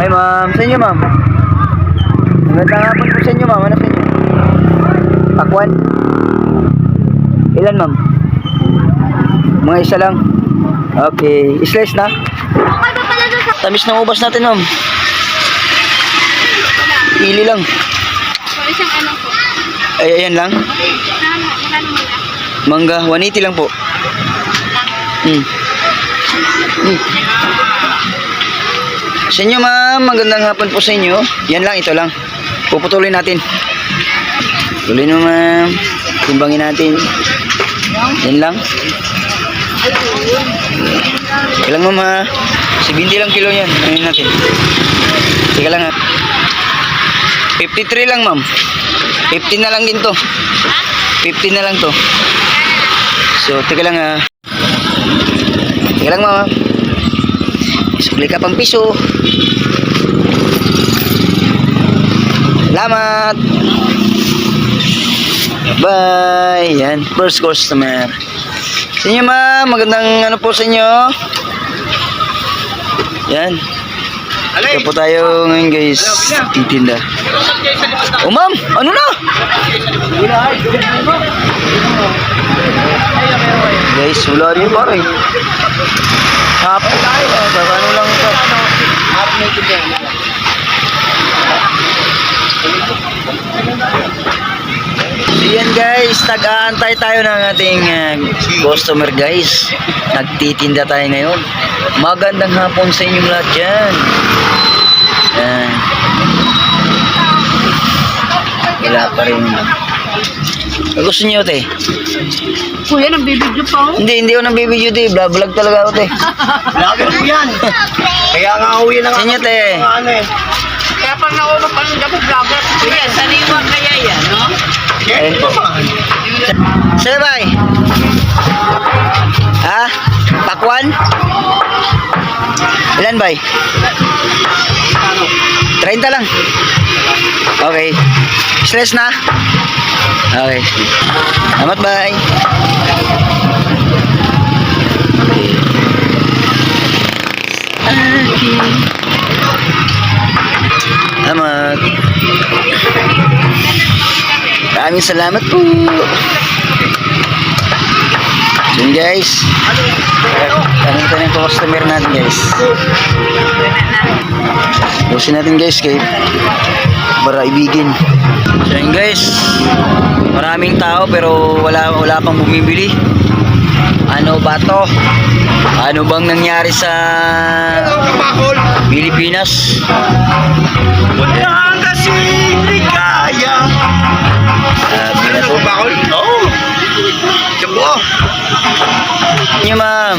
Ay, ma'am. Sa inyo, ma'am. Magandang hapon po sa inyo, ma'am. Ano sa inyo? Pakwan? Ilan, ma'am? Mga isa lang. Okay. Slice na? Tamis ng ubas natin, ma'am. Pili lang. Ay, ayan lang. Mangga, 180 lang po. Hmm. Hmm. Sa inyo, ma'am. Magandang hapon po sa inyo. Yan lang, ito lang. Puputulin natin. Tuloy mo, ma'am. Timbangin natin. Yan lang. Kailan mo, ma? 70 lang kilo yan. Ayun natin. Teka lang, ha. 53 lang, ma'am. 50 na lang din to. 50 na lang to. So, teka lang ha. Teka lang mama. Sukli ka pang piso. Salamat. Bye. Yan. First customer. Sa inyo ma'am. Magandang ano po sa inyo. Yan. Ito po tayo ngayon guys. Titinda. Oh ma'am. Ano na? Guys, wala rin pare. Half. Baka ano lang ito. Half naked yan. So yan guys, tag-aantay tayo ng ating uh, customer guys. Nagtitinda tayo ngayon. Magandang hapon sa inyong lahat dyan. Yan. Wala pa rin. Gusto niyo, te? Kuya, nagbibidyo pa ako. Hindi, hindi ako nang bibidyo, te. Vlog vlog talaga ako, te. Lagi ko yan. Kaya nga uwi na nga. Sa inyo, te. Ano eh. Kaya pag pa ng dapat vlogger, kuya, saniwa kaya yan, no? Ayun po. Sir, bay? Ha? Pakwan? Ilan, bay? 30 lang. Okay. Stress na? Okay. Salamat, bay. Salamat. Maraming salamat po. Yun guys. Tanong tanong po customer natin guys. Busin natin guys kay para ibigin. So yun guys. Maraming tao pero wala wala pang bumibili. Ano ba to? Ano bang nangyari sa Pilipinas? Wala kasi ligaya. Sabi na. Niyo ma'am.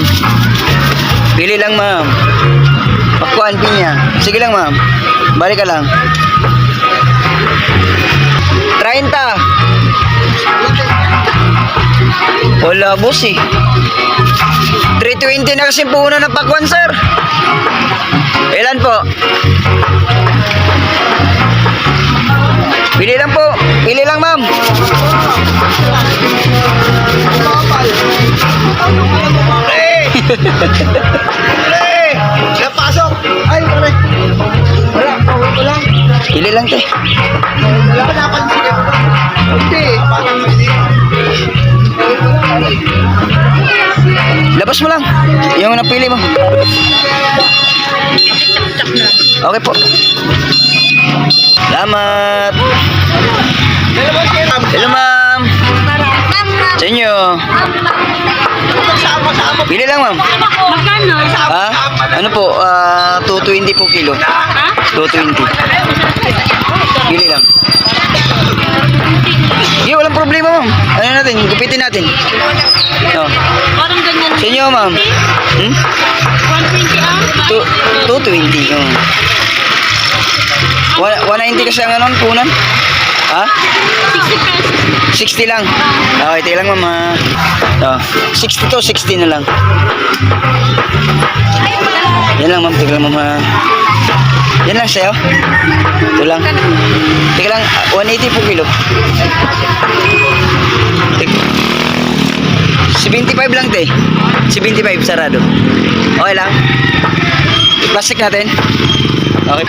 Pili lang ma'am. Pakuan pinya. Sige lang ma'am. Balik ka lang. 30. Wala boss eh. 320 na kasi puno ng pakwan sir. Ilan po? Pre! Pre! Napasok! Ay, pare! Wala, wala lang. Pili lang te. Wala ka napansin ako. Hindi. Parang hindi. Labas mo lang. Yung napili mo. Okay po. Salamat. Hello ma'am. Sa inyo. Pili lang ma'am. Magkano? Ha? Ano po? Ah, 220 po kilo. Ha? 220. Pili lang. Hindi, walang problema ma'am. Ano natin? Gupitin natin. No. Parang ganyan. Sa inyo ma'am. Hmm? 120 ang? Tu- 220. Oh. Wa- 190 kasi ang anon, punan. Ha? 60 pesos. 60 lang. Okay, tayo lang mama. Oh, 60 to, 60 na lang. Yan lang ma'am, tigil lang mama. Yan lang sa'yo. Ito lang. Tigil lang, ah, 180 po kilo. Tig- 75 lang te. 75 sarado. Okay lang. Plastic natin. Okay.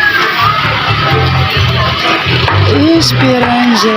Esperanza.